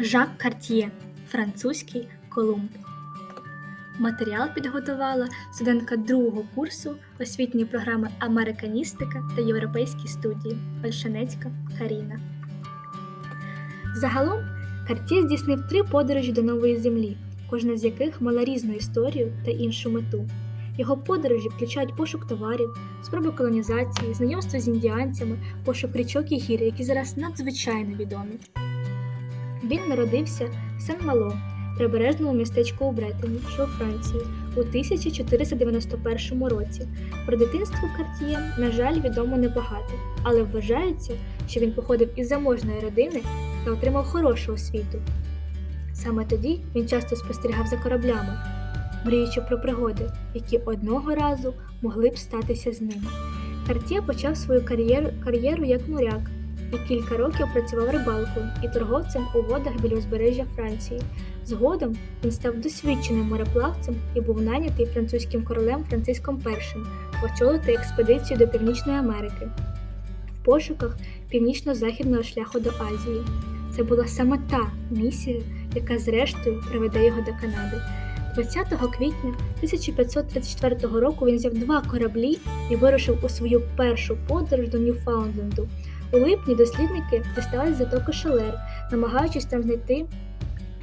Жак Карт'є, французький Колумб. Матеріал підготувала студентка другого курсу освітньої програми Американістика та Європейські студії Ольшанецька Каріна. Загалом Карт'є здійснив три подорожі до нової землі, кожна з яких мала різну історію та іншу мету. Його подорожі включають пошук товарів, спроби колонізації, знайомство з індіанцями, пошук річок і гір, які зараз надзвичайно відомі. Він народився в Сен-Мало, прибережному містечку у Бретені, що у Франції, у 1491 році. Про дитинство Картіє, на жаль, відомо небагато, але вважається, що він походив із заможної родини та отримав хорошу освіту. Саме тоді він часто спостерігав за кораблями, мріючи про пригоди, які одного разу могли б статися з ним. Картє почав свою кар'єру, кар'єру як моряк і кілька років працював рибалкою і торговцем у водах біля узбережжя Франції. Згодом він став досвідченим мореплавцем і був найнятий французьким королем Франциском І очолити експедицію до Північної Америки в пошуках північно-західного шляху до Азії. Це була саме та місія, яка зрештою приведе його до Канади. 20 квітня 1534 року він взяв два кораблі і вирушив у свою першу подорож до Ньюфаундленду. У липні дослідники дістались затоки Шалер, намагаючись там знайти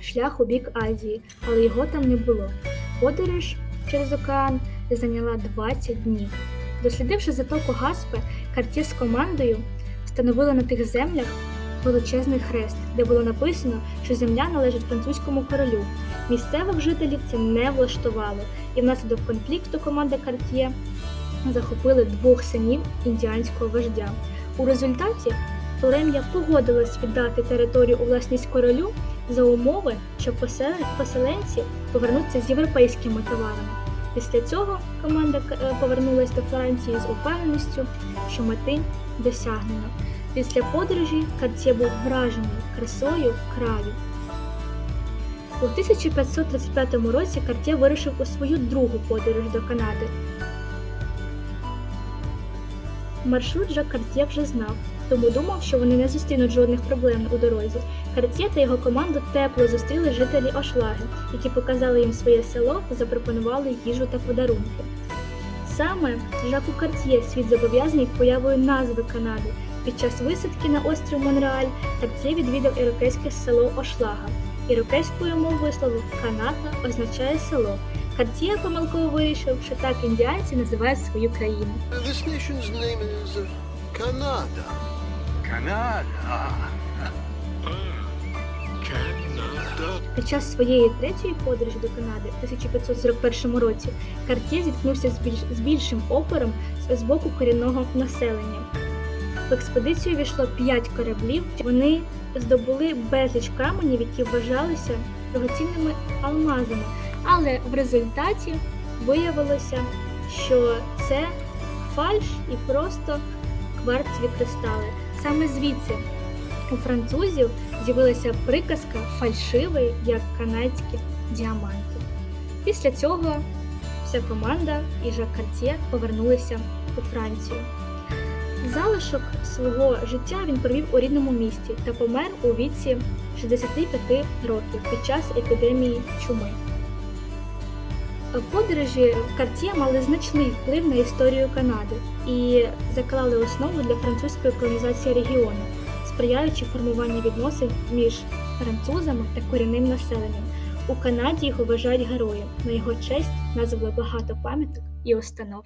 шлях у бік Азії, але його там не було. Подорож через океан зайняла 20 днів. Дослідивши затоку Гаспе, Картє з командою встановили на тих землях величезний хрест, де було написано, що земля належить французькому королю. Місцевих жителів це не влаштувало, і внаслідок конфлікту команда Картє захопили двох синів індіанського вождя. У результаті плем'я погодилось віддати територію у власність королю за умови, що поселенці повернуться з європейськими товарами. Після цього команда е, повернулася до Франції з упевненістю, що мети досягнено. Після подорожі Картє був вражений красою краю. У 1535 році Картє вирушив у свою другу подорож до Канади. Маршрут Жак Картє вже знав, тому думав, що вони не зустрінуть жодних проблем у дорозі. Картє та його команду тепло зустріли жителі Ошлаги, які показали їм своє село та запропонували їжу та подарунки. Саме Жаку Картє світ зобов'язаний появою назви Канади. Під час висадки на острів Монреаль Картє відвідав ірокезьке село Ошлага. Ірокезькою мовою слово Канада означає село. Картє помилково вирішив, що так індіанці називають свою країну. This nation's name is Canada. Canada. Canada. Під час своєї третьої подорожі до Канади в 1541 році Картє зіткнувся з, більш, з більшим опором з, з боку корінного населення. В експедицію війшло п'ять кораблів. Вони здобули безліч каменів, які вважалися дорогоцінними алмазами. Але в результаті виявилося, що це фальш і просто кварцеві кристали. Саме звідси у французів з'явилася приказка фальшивий, як канадські діаманти. Після цього вся команда і Жак Картє повернулися у Францію. Залишок свого життя він провів у рідному місті та помер у віці 65 років під час епідемії чуми. Подорожі Картє мали значний вплив на історію Канади і заклали основу для французької колонізації регіону, сприяючи формуванню відносин між французами та корінним населенням. У Канаді його вважають героєм. На його честь назвали багато пам'яток і установ.